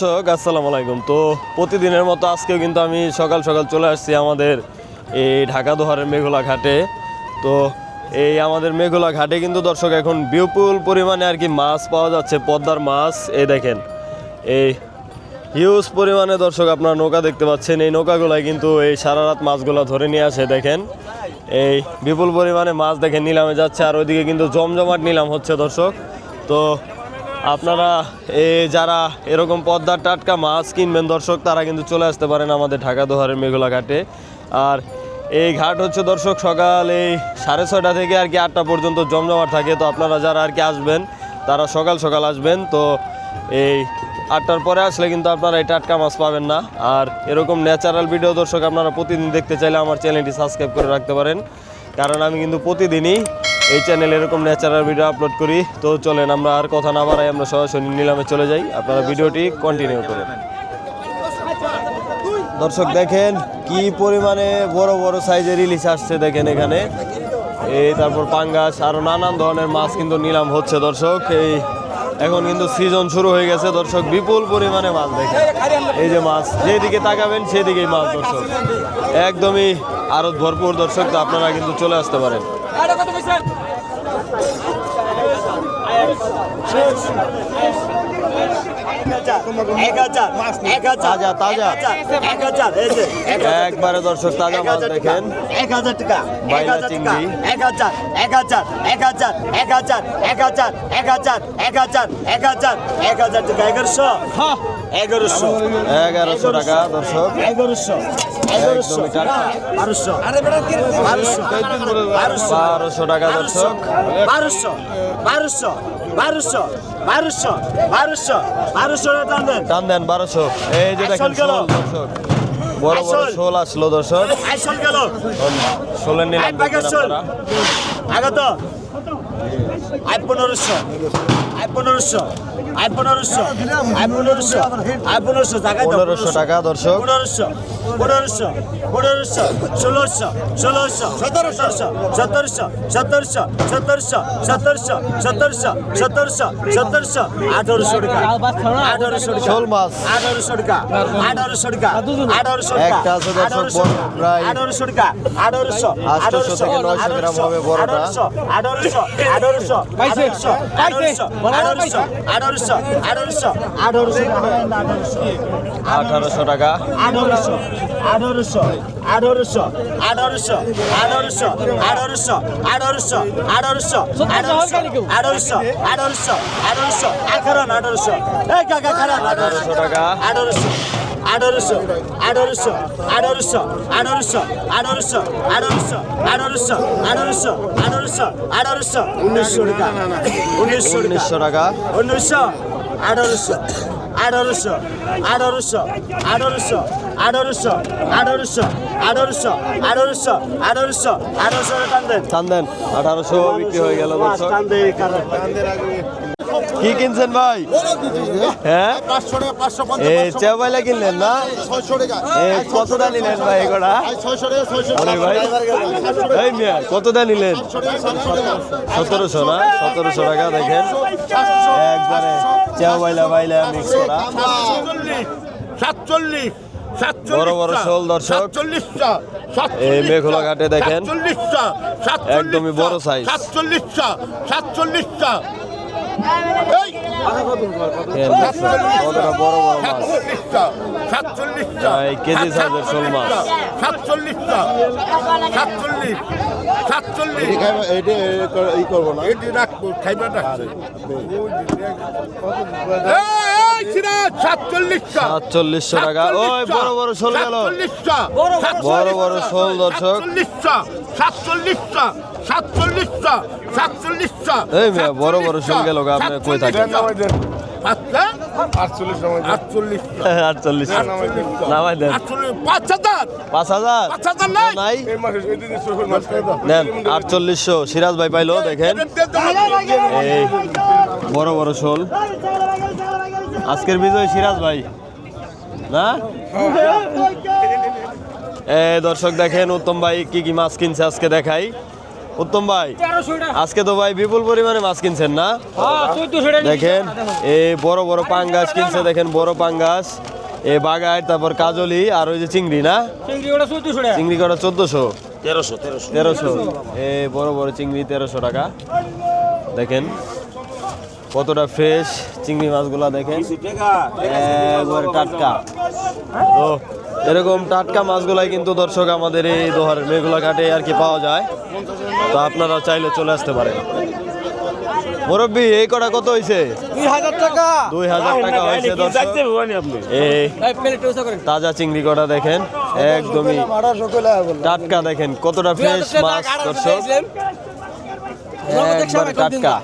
দর্শক, আসসালামু আলাইকুম। তো প্রতিদিনের মতো আজকেও কিন্তু আমি সকাল সকাল চলে আসছি আমাদের এই ঢাকা দোহারের মেঘলা ঘাটে। তো এই আমাদের মেঘলা ঘাটে কিন্তু দর্শক, এখন বিপুল পরিমাণে আর কি মাছ পাওয়া যাচ্ছে, পদ্মার মাছ। এই দেখেন, এই হিউজ পরিমাণে দর্শক আপনার নৌকা দেখতে পাচ্ছেন। এই নৌকাগুলাই কিন্তু এই সারা রাত মাছগুলো ধরে নিয়ে আসে, দেখেন। এই বিপুল পরিমাণে মাছ দেখেন, নিলামে যাচ্ছে। আর ওইদিকে কিন্তু জমজমাট নিলাম হচ্ছে দর্শক। তো আপনারা, এ, যারা এরকম পদ্মার টাটকা মাছ কিনবেন, দর্শক, তারা কিন্তু চলে আসতে পারেন আমাদের ঢাকা দোহারের মেঘলা ঘাটে। আর এই ঘাট হচ্ছে, দর্শক, সকাল এই সাড়ে ছয়টা থেকে আর কি আটটা পর্যন্ত জমজমাট থাকে। তো আপনারা যারা আর কি আসবেন, তারা সকাল সকাল আসবেন। তো এই আটটার পরে আসলে কিন্তু আপনারা এই টাটকা মাছ পাবেন না। আর এরকম ন্যাচারাল ভিডিও দর্শক, আপনারা প্রতিদিন দেখতে চাইলে আমার চ্যানেলটি সাবস্ক্রাইব করে রাখতে পারেন। কারণ আমি কিন্তু প্রতিদিনই এই চ্যানেলে এরকম ন্যাচারাল ভিডিও আপলোড করি। তো চলেন, আমরা আর কথা না বাড়াই, আমরা সরাসরি নিলামে চলে যাই। আপনারা ভিডিওটি কন্টিনিউ করুন। দর্শক, দেখেন কি পরিমাণে বড় বড় সাইজের ইলিশ আসছে, দেখেন এখানে। এই তারপর পাঙ্গাস আরও নানান ধরনের মাছ কিন্তু নিলাম হচ্ছে, দর্শক। এই এখন কিন্তু সিজন শুরু হয়ে গেছে, দর্শক, বিপুল পরিমাণে মাছ দেখেন। এই যে মাছ, যেদিকে তাকাবেন, সেদিকেই মাছ, দর্শক। একদমই আরও ভরপুর দর্শক, তো আপনারা কিন্তু চলে আসতে পারেন। এক হাজার এক হাজার। এক হাজার এক হাজার একবারে দর্শক তাজা মাছ দেখেন এক হাজার টাকা এক বাইলা হাজার টাকা চিংড়ি। এক হাজার এক হাজার এক হাজার এক হাজার এক হাজার এক হাজার এক হাজার এক হাজার এক হাজার টাকা এগারোশো এগারোশো। এগারোশো টাকা দর্শক। এগারোশো। এগারোশো। একদমই টাকা। বারোশো। বারোশো। বারোশো। বারোশো টাকা দর্শক। বারোশো। বারোশো। বারোশো। বারোশো। বারোশো। বারোশো টাকা দেন। টান দেন বারোশো। এই যে দেখেন দর্শক। বড় বড় শোল আসলো দর্শক। শোলের নিলাম। আগত। আই পনেরোশো। আই পনেরোশো। আই পনেরোশো। আই পনেরোশো। আই পনেরোশো। টাকা পনেরোশো। টাকা দর্শক। পনেরোশো। পনেরোশো পনেরোশো ষোলোশো ষোলোশো সতেরোশো সতেরোশো সতেরোশো সতেরোশো সতেরোশো সতেরোশো সতেরোশো সতেরোশো আঠারোশো টাকা আঠারোশো টাকা। আঠারোশো টাকা আঠারোশো টাকা আঠারোশো টাকা আঠারোশো আঠারোশো টাকা আঠারোশো হবে বড়টা। আঠারোশো আঠারোশো আঠারোশো আঠারোশো আঠারোশো আঠারোশো আঠারোশো আঠারোশো আঠারোশো আঠারোশো টাকা আঠারোশো আঠারোশো আঠারোশো আঠারোশো আঠারোশো আঠারোশো আঠারোশো আঠারোশো আঠারোশো আঠারোশো আঠারোশো আঠারোশো আঠারো আঠারোশো এই কাকা খারাপ আঠারোশো টাকা আঠারোশো আঠারোশো আঠারোশো আঠারোশো আঠারোশো আঠারোশো আঠারোশো আঠারোশো আঠারোশো আঠারোশো আঠারোশো উনিশশো টাকা উনিশশো টাকা উনিশশো টাকা উনিশশো আঠারোশো আঠারোশো আঠারোশো আঠারোশো আঠারোশো আঠারোশো আঠারোশো আঠারোশো আঠারোশো আঠারোশো টান দেন টান দেন আঠারোশো বিক্রি হয়ে গেল দর্শক। টান দেন কি কিনছেন ভাই? হ্যাঁ? এই চেবাইলা কিনলেন না? কতটা নিলেন ভাই এগুলা ভাই। মিয়া কতটা নিলেন? সতেরোশো না? সতেরোশো টাকা দেখেন। একবারে চেবাইলা বাইলা মিক্স করা। সাতচল্লিশ। বড় বড় শোল দর্শক। সাতচল্লিশটা এই মেঘলা ঘাটে দেখেন। সাতচল্লিশটা একদমই বড় size। সাতচল্লিশটা সাতচল্লিশটা। কতটা বড় বড় মাছ? এই কেজি সাইজের শোল মাছ। সাতচল্লিশটা সাতচল্লিশ সাতচল্লিশ। ই করব না। এটি রাখব খাইবার রাখছে। এই! সিরাজ সাতচল্লিশটা সাতচল্লিশশো টাকা গেল আটচল্লিশশো সিরাজ ভাই পাইলো দেখেন বড় বড় শোল। আজকের বিজয় সিরাজ ভাই। না? এ দর্শক দেখেন উত্তম ভাই কি কি মাছ কিনছে আজকে দেখাই। উত্তম ভাই আজকে তো ভাই বিপুল পরিমাণে মাছ কিনছেন না? দেখেন এ বড় বড় পাঙ্গাস কিনছে দেখেন বড় পাঙ্গাস এ বাগায় তারপর কাজলি আর ওই যে চিংড়ি না? চিংড়ি কটা চোদ্দশো? তেরোশো তেরোশো। তেরোশো। এ বড় বড় চিংড়ি তেরোশো টাকা। দেখেন কতটা ফ্রেশ চিংড়ি মাছগুলা দেখেন একবারে টাটকা তো এরকম টাটকা মাছগুলাই কিন্তু দর্শক আমাদের এই দোহার মেঘলা ঘাটে আর কি পাওয়া যায় তো আপনারা চাইলে চলে আসতে পারেন মুরব্বী এই কটা কত হয়েছে দুই হাজার টাকা দুই হাজার টাকা হয়েছে এই তাজা চিংড়ি কটা দেখেন একদমই টাটকা দেখেন কতটা ফ্রেশ মাছ দর্শক একবারে টাটকা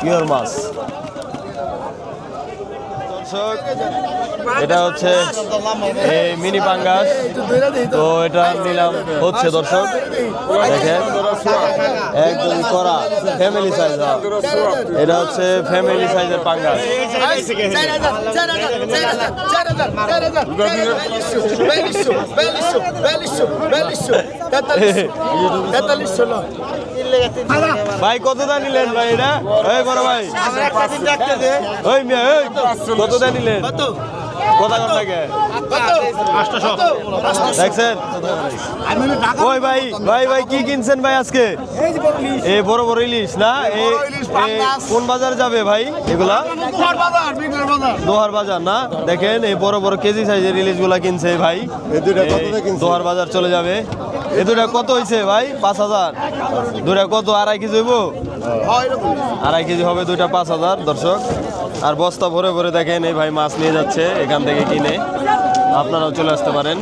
পিওর মাছ দর্শক এটা হচ্ছে এই মিনি পাঙ্গাস। তো এটা নিলাম হচ্ছে দর্শক দেখেন একদম করা ফ্যামিলি সাইজ এটা হচ্ছে ফ্যামিলি সাইজের পাঙ্গাস। ভাই কত দা নিলেন ভাই এটা? এই বড় ভাই। ওই কত কত? কত লাগে? দেখছেন? ওই ভাই ভাই ভাই কি কিনছেন ভাই আজকে? এই বড় বড় ইলিশ না? কোন বাজার যাবে ভাই এগুলা? দোহার বাজার না? দেখেন এই বড় বড় কেজি সাইজের ইলিশগুলা কিনছে ভাই। দোহার বাজার চলে যাবে। এ দুটা কত হয়েছে ভাই? পাঁচ হাজার। দুটা কত? আড়াই কেজি হইব? আড়াই কেজি হবে দুইটা পাঁচ হাজার দর্শক। আর বস্তা ভরে ভরে দেখেন এই ভাই মাছ নিয়ে যাচ্ছে এখান থেকে কিনে আপনারাও চলে আসতে পারেন।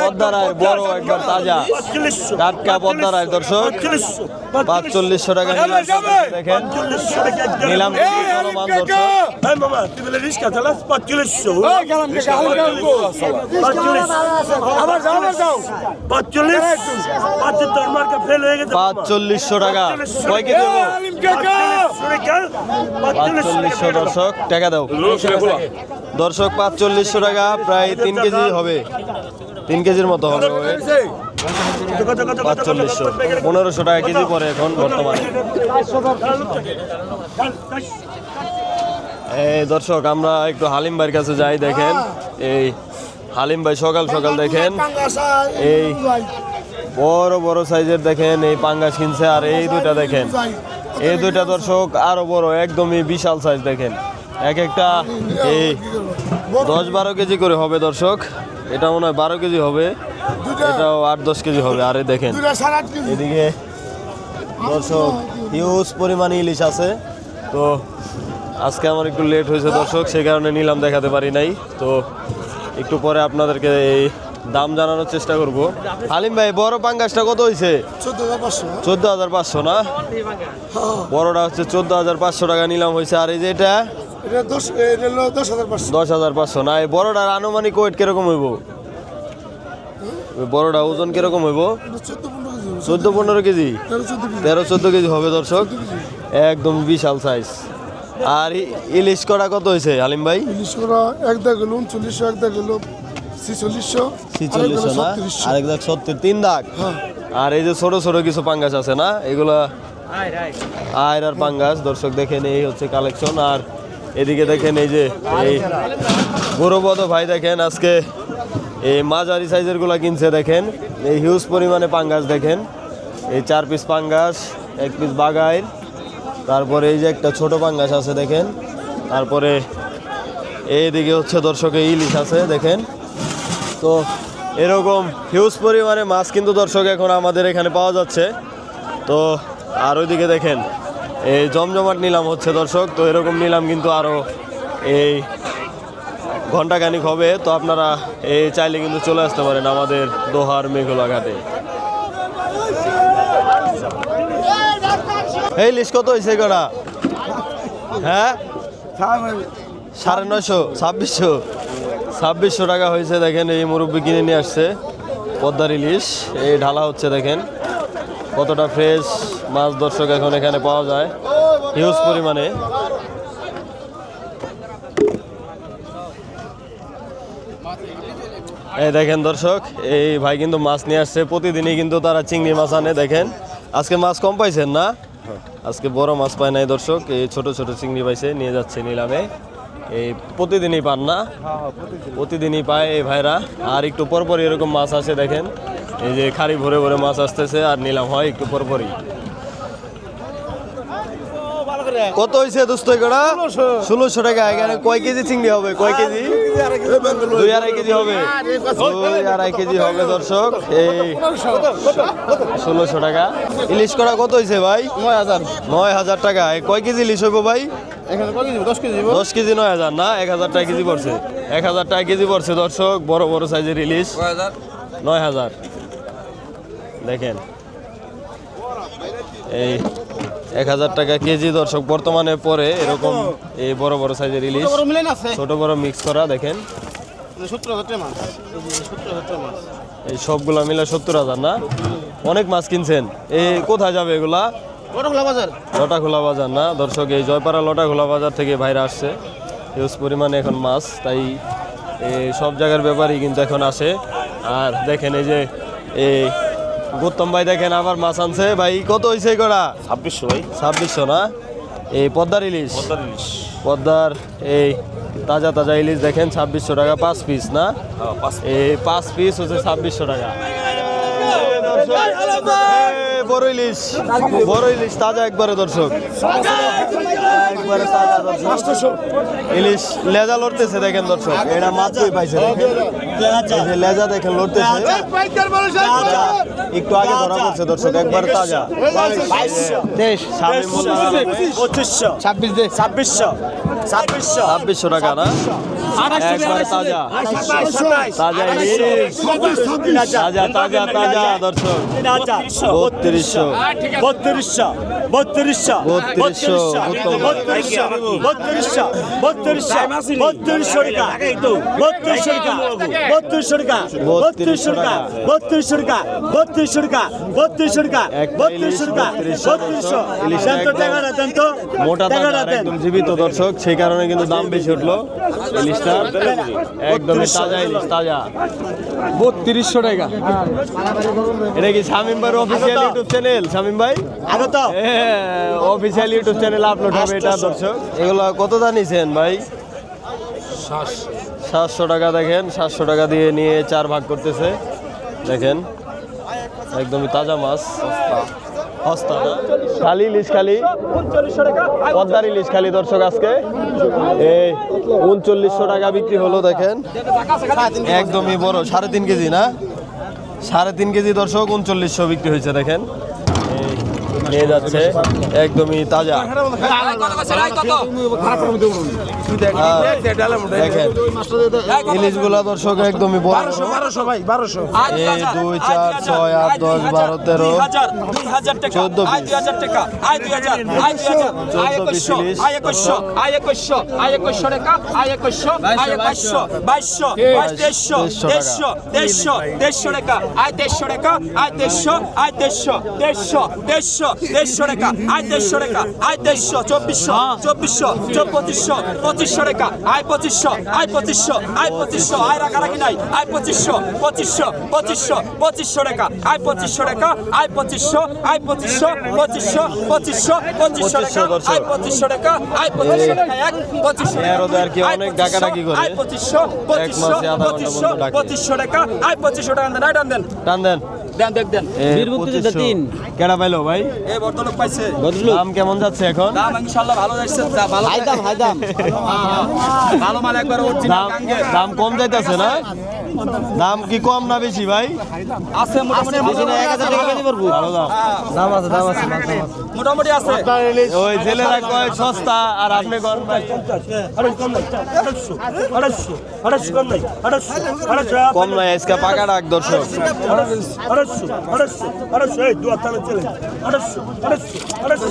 পদ্মারায় বড় একবার তাজা। টাটকা পদ্মারায় দর্শক। পাঁচচল্লিশশো টাকা নিলাম দেখেন। নিলাম পাঁচচল্লিশশো। টাকা। কয় কেজি পাঁচচল্লিশশো দর্শক টাকা দাও। দর্শক পাঁচচল্লিশশো টাকা, প্রায় তিন কেজি হবে। তিন কেজির মতো হবে। পাঁচচল্লিশশো। পনেরোশো টাকা কেজি পরে এখন বর্তমানে। এই দর্শক, আমরা একটু হালিম ভাইয়ের কাছে যাই, দেখেন। এই হালিম ভাই সকাল সকাল দেখেন। এই বড় বড় সাইজের দেখেন, এই পাঙ্গাস কিনছে আর এই দুইটা দেখেন। এই দুইটা দর্শক আরও বড়, একদমই বিশাল সাইজ দেখেন। এক একটা এই দশ বারো কেজি করে হবে দর্শক। এটা মনে হয় বারো কেজি হবে। এটাও আট দশ কেজি হবে। আর দেখেন এদিকে দর্শক হিউজ পরিমাণে ইলিশ আছে। তো আজকে আমার একটু লেট হয়েছে দর্শক সেই কারণে নিলাম দেখাতে পারি নাই। তো একটু পরে আপনাদেরকে এই দাম জানানোর চেষ্টা করব। হালিম ভাই বড় পাঙ্গাসটা কত হয়েছে চোদ্দ হাজার পাঁচশো। না? বড়টা হচ্ছে চোদ্দ হাজার পাঁচশো টাকা নিলাম হয়েছে আর এই যে এটা দশ হাজার পাঁচশো। না এই বড়টার আনুমানিক ওয়েট কীরকম হইব? ওই বড়টা ওজন কীরকম হইব? চোদ্দ পনেরো কেজি তেরো চোদ্দ কেজি। হবে দর্শক। একদম বিশাল সাইজ আর ইলিশ কটা কত হয়েছে হালিম ভাই? এক দাগ গেল উনচল্লিশশো এক দাগ গেল ছিচল্লিশশো ছিচল্লিশশো না? আরেক দাগ সত্তর তিন দাগ? আর এই যে ছোট ছোট কিছু পাঙ্গাস আছে না এগুলা আয়ের আর পাঙ্গাস দর্শক দেখেন এই হচ্ছে কালেকশন আর এদিকে দেখেন এই যে এই গৌরবদ ভাই দেখেন আজকে এই মাঝারি সাইজেরগুলা কিনছে দেখেন। এই হিউজ পরিমাণে পাঙ্গাস দেখেন। এই চার পিস পাঙ্গাস, এক পিস বাগাইল তারপরে এই যে একটা ছোট পাঙ্গাস আছে দেখেন। তারপরে এইদিকে হচ্ছে দর্শকে ইলিশ আছে দেখেন। তো এরকম হিউজ পরিমাণে মাছ কিন্তু দর্শক এখন আমাদের এখানে পাওয়া যাচ্ছে। তো আর ওইদিকে দেখেন এই জমজমাট নিলাম হচ্ছে দর্শক। তো এরকম নিলাম কিন্তু আরও এই ঘন্টাখানিক হবে। তো আপনারা এই চাইলে কিন্তু চলে আসতে পারেন আমাদের দোহার মেঘলা ঘাটে। এই লিস্ট কত হয়েছে কটা? হ্যাঁ? সাড়ে নয়শো, ছাব্বিশশো। ছাব্বিশশো টাকা হয়েছে দেখেন, এই মুরব্বি কিনে নিয়ে আসছে। পদ্মার ইলিশ, এই ঢালা হচ্ছে দেখেন। কতটা ফ্রেশ মাছ দর্শক এখন এখানে পাওয়া যায়। হিউজ পরিমাণে। এই দেখেন দর্শক, এই ভাই কিন্তু মাছ নিয়ে আসছে। প্রতিদিনই কিন্তু তারা চিংড়ি মাছ আনে, দেখেন। আজকে মাছ কম পাইছেন না? আজকে বড় মাছ পায় নাই দর্শক। এই ছোট ছোট চিংড়ি পাইছে, নিয়ে যাচ্ছে নিলামে। এই প্রতিদিনই পান না? প্রতিদিনই পায় এই ভাইরা। আর একটু পরপর এরকম মাছ আসে, দেখেন। এই যে খাড়ি ভরে ভরে মাছ আসতেছে, আর নিলাম হয় একটু পরপরই। কত হয়েছে দোস্ত কড়া ষোলোশো। টাকা। এখানে কয় কেজি চিংড়ি হবে? কয় কেজি? দুই আড়াই কেজি হবে। দুই আড়াই কেজি হবে। দর্শক। এই ষোলোশো টাকা। ইলিশ করা কত হয়েছে ভাই? নয় হাজার। নয় হাজার টাকা। কয় কেজি ইলিশ হইব ভাই? দশ কেজি নয় হাজার না? এক হাজার টাকা কেজি পড়ছে। এক হাজার টাকা কেজি পড়ছে দর্শক। বড় বড় সাইজের ইলিশ। নয় হাজার। দেখেন। এই এক হাজার টাকা কেজি দর্শক বর্তমানে পরে এরকম এই বড় বড় সাইজের ইলিশ ছোট বড় মিক্স করা দেখেন। এই সবগুলা মিলে সত্তর হাজার না? অনেক মাছ কিনছেন। এই কোথায় যাবে এগুলা? লটা খোলা বাজার না? দর্শক এই জয়পাড়া লটা খোলা বাজার থেকে বাইরে আসছে। হিউজ পরিমাণে এখন মাছ তাই সব জায়গার ব্যাপারই কিন্তু এখন আসে। আর দেখেন এই যে এই গৌতম ভাই দেখেন আবার মাছ আনছে। ভাই কত হয়েছে করা ছাব্বিশশো ভাই। ছাব্বিশশো না? এই পদ্মার ইলিশ? পদ্মার ইলিশ। পদ্মার এই তাজা তাজা ইলিশ দেখেন ছাব্বিশশো টাকা পাঁচ পিস না? হ্যাঁ, পাঁচ এই পাঁচ পিস হচ্ছে ছাব্বিশশো টাকা। বড় ইলিশ বড় ইলিশ তাজা একবারে দর্শক। একবারে ইলিশ লেজা লড়তেছে দেখেন দর্শক। এটা মাত্রই পাইছে। লেজা দেখেন লড়তেছে। একটু আগে ধরা পড়ছে দর্শক, একবার তাজা। পঁচিশশো ছাব্বিশ ছাব্বিশশো। ছাব্বিশশো। ছাব্বিশশো টাকা না? একবারে তাজা। তাজা তাজা তাজা তাজা দর্শক। বত্রিশশো। বত্রিশশো বত্রিশশো বত্রিশশো, বত্রিশশো বত্রিশশো বত্রিশশো বত্রিশশো টাকা। বত্রিশশো টাকা বত্রিশশো টাকা বত্রিশশো টাকা বত্রিশশো টাকা বত্রিশশো টাকা বত্রিশশো টাকা বত্রিশশো টাকা বত্রিশশো। একদম টাকাটা দেন তো মোটা টাকাটা দেন। একদম জীবিত দর্শক সেই কারণে কিন্তু দাম বেশি উঠল ইলিশটা। একদমই তাজা ইলিশ তাজা। বত্রিশশো টাকা। এটা কি শামিম ভাইয়ের অফিসিয়াল ইউটিউব চ্যানেল শামিম ভাই? আগে তো। অফিসিয়াল ইউটিউব চ্যানেল আপলোড হবে এটা দর্শক। এগুলো কত জানিছেন ভাই? সাতশো। টাকা দেখেন সাতশো টাকা দিয়ে নিয়ে চার ভাগ করতেছে। দেখেন একদমই তাজা মাছ। সস্তা খালি ইলিশ খালি। পদ্মার ইলিশ খালি দর্শক আজকে। এই উনচল্লিশশো টাকা বিক্রি হলো দেখেন। একদমই বড় সাড়ে তিন কেজি না? সাড়ে তিন কেজি দর্শক উনচল্লিশশো বিক্রি হয়েছে দেখেন। নিয়ে যাচ্ছে, একদমই তাজা। দেখেন ইলিশগুলা দর্শক একদমই দুই, চার, ছয়, আট, দশ, বারো, তেরো, চোদ্দ পিস চোদ্দ পিস ইলিশ চব্বিশশো চব্বিশশো পঁচিশশো পঁচিশশো টাকা আয় পঁচিশশো আয় পঁচিশশো আয় পঁচিশশো আয় রাখারাখি নাই আয় পঁচিশশো পঁচিশশো পঁচিশশো পঁচিশশো টাকা আয় পঁচিশশো টাকা আয় পঁচিশশো আয় পঁচিশশো পঁচিশশো পঁচিশশো পঁচিশশো টাকা আয় পঁচিশশো টাকা আয় পঁচিশশো টাকা এক পঁচিশশো আয় অনেক পঁচিশশো। আয় পঁচিশশো পঁচিশশো পঁচিশশো টাকা আয় পঁচিশশো টাকা দেন আয় টান দেন। টান দেন দেন। দেখ দেন এই 2500 কেডা পাইলো ভাই? এই পাইছে। দাম কেমন যাচ্ছে এখন? দাম ইনশাআল্লাহ ভালো যাচ্ছে ভালো হাই দাম হাই দাম। ভালো মাল একবার অরিজিনাল দাম দাম কম যাইতেছে না? দাম কি কম না বেশি ভাই? আছে মোটামুটি বেশি না 1000 টাকা কেজি পড়ব ভালো দাম। দাম আছে দাম আছে মোটামুটি আছে। ওই জেলেরা কয় সস্তা আর আপনি ভাই? কম নয় আজকে পাকা ডাক দর্শক। আড়াইশো আড়াইশো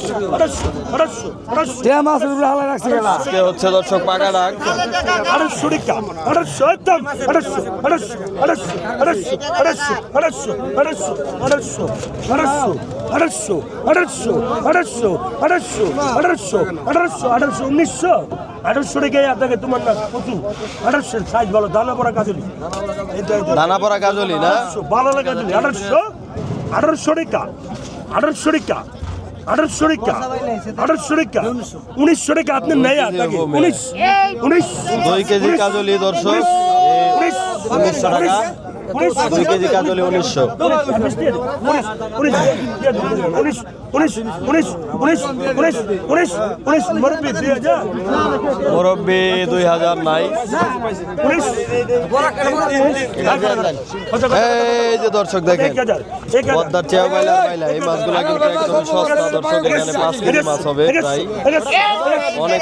আড়াইশো আড়াইশো আজকে হচ্ছে দর্শক পাকা ডাক আড়াইশো টাকা আড়াইশো একদম আড়াইশো আড়াইশো আড়াইশো আড়াইশো আড়াইশো আড়াইশো আড়াইশো আড়াইশো আড়াইশো আড়াইশো আড়াইশো আড়াইশো আড়াইশো আড়াইশো আড়াইশো উনিশশো আড়াইশো টাকা আপনাকে তোমার না প্রচুর আড়াইশো সাইজ ভালো দানা পড়া কাজলি দানা পরা কাজলি না ভালো লাগা দিলি আড়াইশো আড়াইশো টাকা আড়াইশো টাকা আড়াইশো টাকা আড়াইশো টাকা উনিশশো টাকা আপনি নেই আপনাকে উনিশ উনিশ দুই কেজি কাজলি দর্শক উনিশ উনিশশো টাকা। কেজি কাজলি উনিশশো মুরব্বি দুই হাজার নাই এই যে দর্শক দেখেন পদ্মার চেয়া দর্শক এখানে পাঁচ কেজি অনেক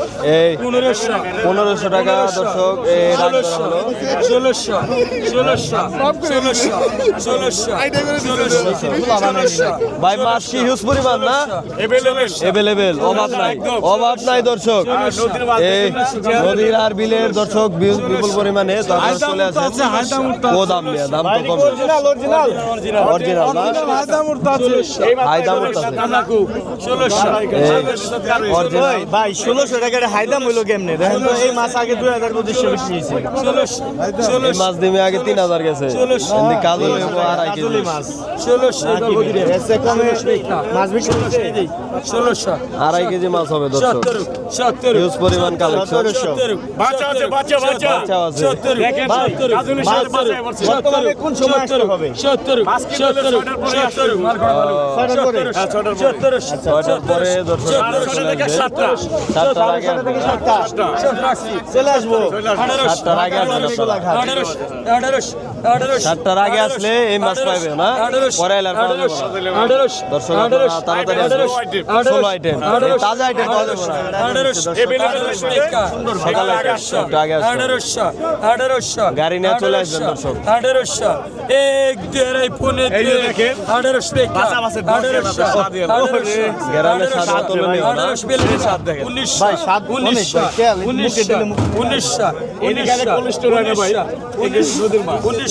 এই পনেরোশো। টাকা দর্শক ষোলোশো। ষোলোশো। ষোলোশো। ষোলোশো। ভাই মাছ কি হিউজ পরিমাণ না? এভেলেবেল অভাব নাই। অভাব নাই দর্শক। এই নদীর আর বিলের দর্শক বিপুল পরিমাণে চলে আসেন। ও দাম নিয়ে দাম তো কম অরিজিনাল। না? হাই দাম উঠতেছে অরিজিনাল। ভাই ষোলোশো টাকার হাইদাম হইল কেমনে? দেখেন তো এই মাছ আগে দুই হাজার পঁচিশশো বেশি হয়েছে। এই মাছ দিমে আগে তিন হাজার গেছে এমনি কালো লেবু আড়াই কেজি মাছ বিক্রি ষোলোশো আড়াই কেজি মাছ হবে দর্শক হিউজ পরিমাণ কালেকশন বাচ্চা আছে বাচ্চা বাচ্চা আছে দেখেন সত্তর সত্তর সত্তর কোন সময় হবে? সত্তর সত্তর সত্তর সত্তর ছয়টার পরে দর্শক আপনারা চলে আসবেন সাতটার আগে চলে আসব সাতটার আগে আঠারোশো সাতটার আগে আসলে এই মাছ পাইবে না? পরে এলার দর্শক তাড়াতাড়ি ষোলো আইটেম তাজা আইটেম পাওয়া যাবে সকালে আগে গাড়ি নিয়ে চলে আসবেন দর্শক। আঠারোশো। এক দেড় পনে আঠারোশো আঠারোশো। আঠারোশো। গ্রামে সাত বোতলে নেব না আঠারোশো বিয়াল্লিশ উনিশশো উনিশশো উনিশশো উনিশশো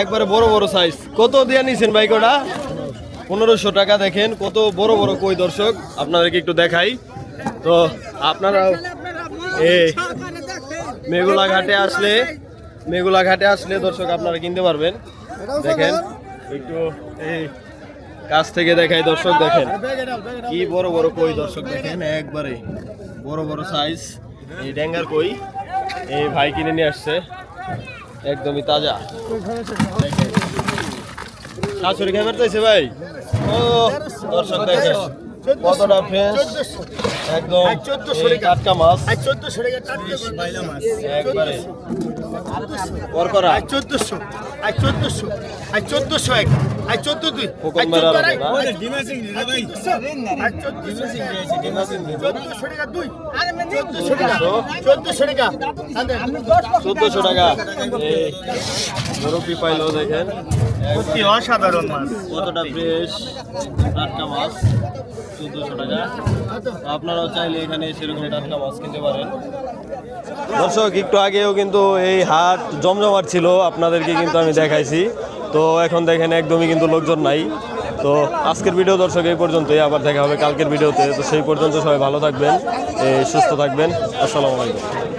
একবারে বড় বড় সাইজ কত দিয়া নিছেন ভাই কোটা? পনেরোশো টাকা দেখেন, কত বড় বড় কই দর্শক, আপনাদেরকে একটু দেখাই। তো আপনারা এই মেঘুলা ঘাটে আসলে মেঘুলা ঘাটে আসলে দর্শক আপনারা কিনতে পারবেন। দেখেন, একটু এই কাছ থেকে দেখাই দর্শক, দেখেন। কি বড় বড় কই দর্শক, দেখেন একবারে বড় বড় সাইজ এই ড্যাঙ্গার কই, এই ভাই কিনে নিয়ে আসছে। একদমই তাজা। শাশুড়ি খাবার চাইছে ভাই? ও দর্শক দেখেন কতটা ফ্রেশ একদম টাটকা মাছ। একবারে। করকরা চোদ্দশো আজ চোদ্দশো আজ চোদ্দশো এক আজ চোদ্দ দুই? চোদ্দশো টাকা চোদ্দশো টাকা চোদ্দশো টাকা চোদ্দশো টাকা। এই মুরব্বি পাইলো দেখেন। কি অসাধারণ মাছ। কতটা ফ্রেশ টাটকা মাছ চোদ্দশো টাকা। আপনারাও চাইলে এখানে সেরকম টাটকা মাছ কিনতে পারেন। দর্শক, একটু আগেও কিন্তু এই হাট জমজমাট ছিল, আপনাদেরকে কিন্তু আমি দেখাইছি। তো এখন দেখেন একদমই কিন্তু লোকজন নাই। তো আজকের ভিডিও দর্শক, এই পর্যন্তই। আবার দেখা হবে কালকের ভিডিওতে। তো সেই পর্যন্ত সবাই ভালো থাকবেন সুস্থ থাকবেন। আসসালামু আলাইকুম।